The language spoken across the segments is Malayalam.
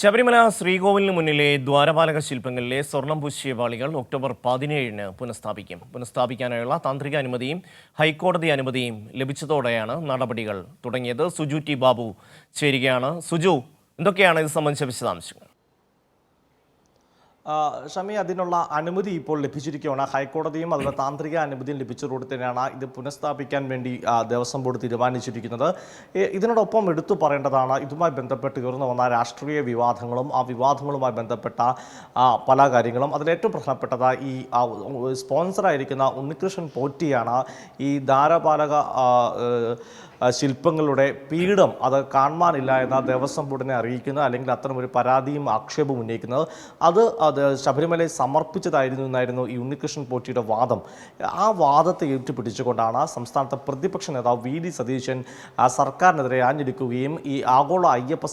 ശബരിമല ശ്രീകോവിലിന് മുന്നിലെ ദ്വാരപാലക ശില്പങ്ങളിലെ സ്വർണം പൂശിയ പാളികൾ ഒക്ടോബർ പതിനേഴിന് പുനഃസ്ഥാപിക്കും. പുനഃസ്ഥാപിക്കാനായുള്ള താന്ത്രിക അനുമതിയും ഹൈക്കോടതി അനുമതിയും ലഭിച്ചതോടെയാണ് നടപടികൾ തുടങ്ങിയത്. സുജു ടി ബാബു ചേരുകയാണ്. സുജു എന്തൊക്കെയാണ് ഇത് സംബന്ധിച്ച വിശദാംശങ്ങൾ? ഷമി അതിനുള്ള അനുമതി ഇപ്പോൾ ലഭിച്ചിരിക്കുകയാണ്. ഹൈക്കോടതിയും അതുപോലെ താന്ത്രിക അനുമതിയും ലഭിച്ചതോടെ തന്നെയാണ് ഇത് പുനഃസ്ഥാപിക്കാൻ വേണ്ടി ദേവസ്വം ബോർഡ് തീരുമാനിച്ചിരിക്കുന്നത്. ഇതിനോടൊപ്പം എടുത്തു പറയേണ്ടതാണ് ഇതുമായി ബന്ധപ്പെട്ട് ഉയർന്നു വന്ന രാഷ്ട്രീയ വിവാദങ്ങളും ആ വിവാദങ്ങളുമായി ബന്ധപ്പെട്ട പല കാര്യങ്ങളും. അതിലേറ്റവും പ്രധാനപ്പെട്ടത് ഈ സ്പോൺസറായിരിക്കുന്ന ഉണ്ണികൃഷ്ണൻ പോറ്റിയാണ് ഈ ധാരപാലക ശില്പങ്ങളുടെ പീഠം അത് കാണാനില്ല എന്ന ദേവസ്വം ബോർഡിനെ അറിയിക്കുന്നത് അല്ലെങ്കിൽ അത്തരം ഒരു പരാതിയും ആക്ഷേപവും ഉന്നയിക്കുന്നത്. അത് അത് ശബരിമലയെ സമർപ്പിച്ചതായിരുന്നു എന്നായിരുന്നു ഈ ഉണ്ണികൃഷ്ണൻ പോറ്റിയുടെ വാദം. ആ വാദത്തെ ഏറ്റുപിടിച്ചുകൊണ്ടാണ് സംസ്ഥാനത്തെ പ്രതിപക്ഷ നേതാവ് വി ഡി സതീശൻ സർക്കാരിനെതിരെ ആഞ്ഞെടുക്കുകയും ഈ ആഗോള അയ്യപ്പ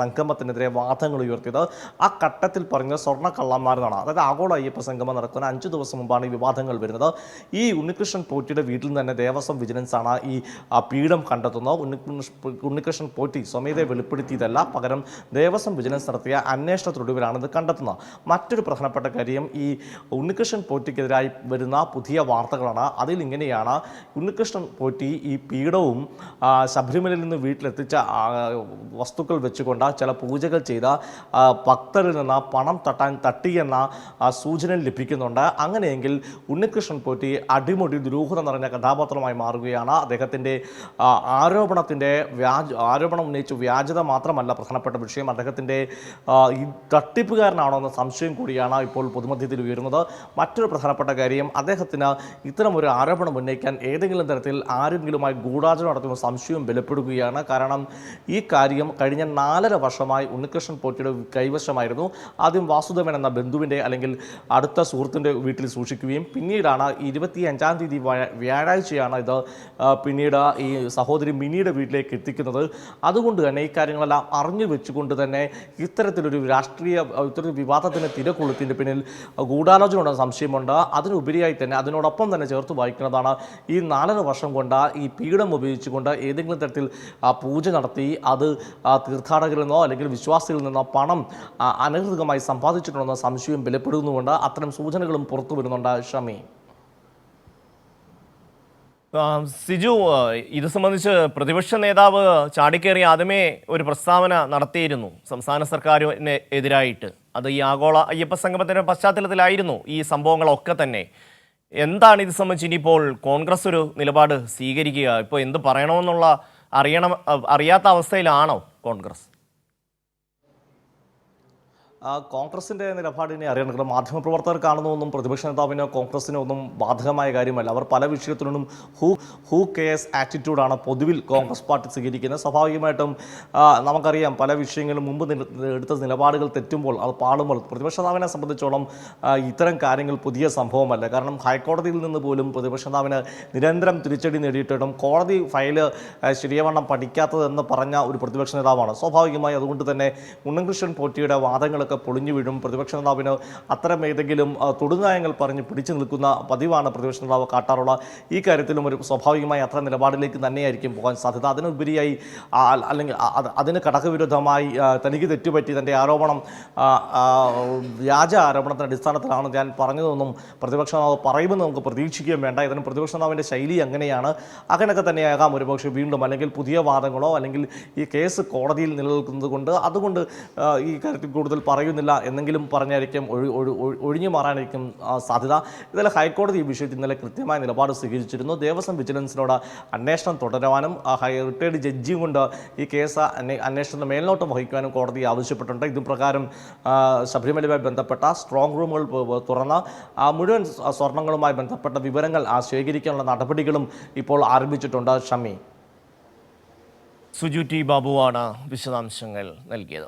സംഗമത്തിനെതിരെ വാദങ്ങൾ ഉയർത്തിയത്. ആ ഘട്ടത്തിൽ പറഞ്ഞ സ്വർണ കള്ളന്മാരെന്നാണ് അതായത് ആഗോള അയ്യപ്പ സംഗമം നടക്കുന്ന അഞ്ച് ദിവസം മുമ്പാണ് ഈ വിവാദങ്ങൾ വരുന്നത്. ഈ ഉണ്ണികൃഷ്ണൻ പോറ്റിയുടെ വീട്ടിൽ നിന്ന് തന്നെ ദേവസ്വം വിജിലൻസാണ് ഈ പീഠം കണ്ടെത്തുന്നത് ഉണ്ണികൃഷ്ണ ഉണ്ണികൃഷ്ണൻ പോറ്റി സ്വമേധയെ വെളിപ്പെടുത്തിയതല്ല. പകരം ദേവസ്വം വിജിലൻസ് നടത്തിയ അന്വേഷണത്തിനൊടുവിലാണ് ഇത് കണ്ടെത്തുന്നത്. മറ്റൊരു പ്രധാനപ്പെട്ട കാര്യം ഈ ഉണ്ണികൃഷ്ണൻ പോറ്റിക്കെതിരായി വരുന്ന പുതിയ വാർത്തകളാണ്. അതിൽ ഇങ്ങനെയാണ്. ഉണ്ണികൃഷ്ണൻ പോറ്റി ഈ പീഠവും ശബരിമലയിൽ നിന്ന് വീട്ടിലെത്തിച്ച വസ്തുക്കൾ വെച്ചുകൊണ്ട് ചില പൂജകൾ ചെയ്ത ഭക്തരിൽ നിന്ന് പണം തട്ടാൻ തട്ടിയെന്ന സൂചന ലഭിക്കുന്നുണ്ട്. അങ്ങനെയെങ്കിൽ ഉണ്ണികൃഷ്ണൻ പോറ്റി അടിമുടി ദുരൂഹത നിറഞ്ഞ കഥാപാത്രമായി മാറുകയാണ്. അദ്ദേഹത്തിന്റെ ആരോപണത്തിന്റെ വ്യാജ ആരോപണം ഉന്നയിച്ചു വ്യാജത മാത്രമല്ല പ്രധാനപ്പെട്ട വിഷയം. അദ്ദേഹത്തിന്റെ ഈ തട്ടിപ്പുകാരനാണോ എന്ന സംശയം കൂടിയാണ് ഇപ്പോൾ പൊതുമധ്യത്തിൽ ഉയരുന്നത്. മറ്റൊരു പ്രധാനപ്പെട്ട കാര്യം അദ്ദേഹത്തിന് ഇത്തരം ഒരു ആരോപണം ഉന്നയിക്കാൻ ഏതെങ്കിലും തരത്തിൽ ആരെങ്കിലുമായി ഗൂഢാചരണം നടത്തുന്ന സംശയം ബലപ്പെടുകയാണ്. കാരണം ഈ കാര്യം കഴിഞ്ഞ നാലര വർഷമായി ഉണ്ണികൃഷ്ണൻ പോറ്റിയുടെ കൈവശമായിരുന്നു. ആദ്യം വാസുദേവൻ എന്ന ബന്ധുവിന്റെ അല്ലെങ്കിൽ അടുത്ത സുഹൃത്തിന്റെ വീട്ടിൽ സൂക്ഷിക്കുകയും പിന്നീടാണ് ഇരുപത്തി അഞ്ചാം തീയതി വ്യാഴ- വ്യാഴാഴ്ചയാണ് ഇത് പിന്നീട് ഈ സഹോദരി മിനിയുടെ വീട്ടിലേക്ക് എത്തിക്കുന്നത്. അതുകൊണ്ട് തന്നെ ഈ കാര്യങ്ങളെല്ലാം അറിഞ്ഞു വെച്ചുകൊണ്ട് തന്നെ ഇത്തരത്തിലൊരു രാഷ്ട്രീയ ഇത്തരത്തിൽ വിവാദത്തിന് തിരക്കൊളുത്തിന്റെ പിന്നിൽ ഗൂഢാലോചന ഉണ്ടെന്ന സംശയമുണ്ട്. അതിനുപരിയായി തന്നെ അതിനോടൊപ്പം തന്നെ ചേർത്ത് വായിക്കുന്നതാണ് ഈ നാലര വർഷം കൊണ്ട് ഈ പീഠം ഉപയോഗിച്ചുകൊണ്ട് ഏതെങ്കിലും തരത്തിൽ പൂജ നടത്തി അത് തീർത്ഥാടകരിൽ നിന്നോ അല്ലെങ്കിൽ വിശ്വാസികളിൽ നിന്നോ പണം അനധികൃതമായി സമ്പാദിച്ചിട്ടുണ്ടെന്ന സംശയം ബലപ്പെടുന്നുകൊണ്ട് അത്തരം സൂചനകളും പുറത്തു വരുന്നുണ്ട് ഷമി. സിജു ഇത് സംബന്ധിച്ച് പ്രതിപക്ഷ നേതാവ് ചാടിക്കേറി ആദ്യമേ ഒരു പ്രസ്താവന നടത്തിയിരുന്നു സംസ്ഥാന സർക്കാരിന് എതിരായിട്ട്. അത് ഈ ആഗോള അയ്യപ്പ സംഗമത്തിന്റെ പശ്ചാത്തലത്തിലായിരുന്നു ഈ സംഭവങ്ങളൊക്കെ തന്നെ. എന്താണ് ഇത് സംബന്ധിച്ച് ഇനിയിപ്പോൾ കോൺഗ്രസ് ഒരു നിലപാട് സ്വീകരിക്കുക? ഇപ്പോൾ എന്ത് പറയണമെന്നുള്ള അറിയണം അറിയാത്ത അവസ്ഥയിലാണോ കോൺഗ്രസ്? ആ, കോൺഗ്രസിന്റെ നിലപാടിനെ അറിയണം. കാരണം മാധ്യമപ്രവർത്തകർ കാണുന്നതൊന്നും പ്രതിപക്ഷ നേതാവിനോ കോൺഗ്രസിനോ ഒന്നും ബാധകമായ കാര്യമല്ല. അവർ പല വിഷയത്തിലും ഹൂ ഹൂ കെയർസ് ആറ്റിറ്റ്യൂഡാണ് പൊതുവിൽ കോൺഗ്രസ് പാർട്ടി സ്വീകരിക്കുന്നത്. സ്വാഭാവികമായിട്ടും നമുക്കറിയാം പല വിഷയങ്ങളും മുമ്പ് എടുത്ത നിലപാടുകൾ തെറ്റുമ്പോൾ അത് പാടുമ്പോൾ പ്രതിപക്ഷ നേതാവിനെ സംബന്ധിച്ചോളം ഇത്തരം കാര്യങ്ങൾ പുതിയ സംഭവമല്ല. കാരണം ഹൈക്കോടതിയിൽ നിന്ന് പോലും പ്രതിപക്ഷ നേതാവിന് നിരന്തരം തിരിച്ചടി നേടിയിട്ടും കോടതി ഫയൽ ശരിയവണ്ണം പഠിക്കാത്തതെന്ന് പറഞ്ഞ ഒരു പ്രതിപക്ഷ നേതാവാണ്. സ്വാഭാവികമായി അതുകൊണ്ട് തന്നെ ഉണ്ണൻകൃഷ്ണൻ പോറ്റിയുടെ വാദങ്ങളൊക്കെ പൊളിഞ്ഞു വീഴും. പ്രതിപക്ഷ നേതാവിന് അത്തരം ഏതെങ്കിലും തൊടുനായങ്ങൾ പറഞ്ഞ് പിടിച്ചു നിൽക്കുന്ന പതിവാണ് പ്രതിപക്ഷ നേതാവ് കാട്ടാറുള്ള. ഈ കാര്യത്തിലും ഒരു സ്വാഭാവികമായി അത്ര നിലപാടിലേക്ക് തന്നെയായിരിക്കും പോകാൻ സാധ്യത. അതിനുപരിയായി അല്ലെങ്കിൽ അതിന് കടകവിരുദ്ധമായി തനിക്ക് തെറ്റുപറ്റി തന്റെ ആരോപണം വ്യാജ ആരോപണത്തിന്റെ അടിസ്ഥാനത്തിലാണ് ഞാൻ പറഞ്ഞതെന്നും പ്രതിപക്ഷ നേതാവ് പറയുമെന്ന് നമുക്ക് പ്രതീക്ഷിക്കുകയും വേണ്ട. ഇതിന് പ്രതിപക്ഷ നേതാവിന്റെ ശൈലി അങ്ങനെയാണ്. അങ്ങനെയൊക്കെ തന്നെയാകാം ഒരുപക്ഷെ വീണ്ടും അല്ലെങ്കിൽ പുതിയ വാദങ്ങളോ അല്ലെങ്കിൽ ഈ കേസ് കോടതിയിൽ നിലനിൽക്കുന്നത് കൊണ്ട് അതുകൊണ്ട് ഈ കാര്യത്തിൽ കൂടുതൽ പറയുന്നില്ല എന്നെങ്കിലും പറഞ്ഞായിരിക്കും ഒഴി- ഒഴി- ഒഴി- ഒഴിഞ്ഞു മാറാനായിരിക്കും സാധ്യത. ഇന്നലെ ഹൈക്കോടതി ഈ വിഷയത്തിൽ ഇന്നലെ കൃത്യമായ നിലപാട് സ്വീകരിച്ചിരുന്നു. ദേവസ്വം വിജിലൻസിനോട് അന്വേഷണം തുടരുവാനും ഹൈ റിട്ടയർഡ് ജഡ്ജിയും കൊണ്ട് ഈ കേസ് അന്വേ- അന്വേഷണത്തിന് മേൽനോട്ടം വഹിക്കുവാനും കോടതി ആവശ്യപ്പെട്ടിട്ടുണ്ട്. ഇതും പ്രകാരം ശബരിമലയുമായി ബന്ധപ്പെട്ട സ്ട്രോങ് റൂമുകൾ തുറന്ന് മുഴുവൻ സ്വർണങ്ങളുമായി ബന്ധപ്പെട്ട വിവരങ്ങൾ ശേഖരിക്കാനുള്ള നടപടികളും ഇപ്പോൾ ആരംഭിച്ചിട്ടുണ്ട്. ഷമി. സുജു ടി ബാബുവാണ് വിശദാംശങ്ങൾ നൽകിയത്.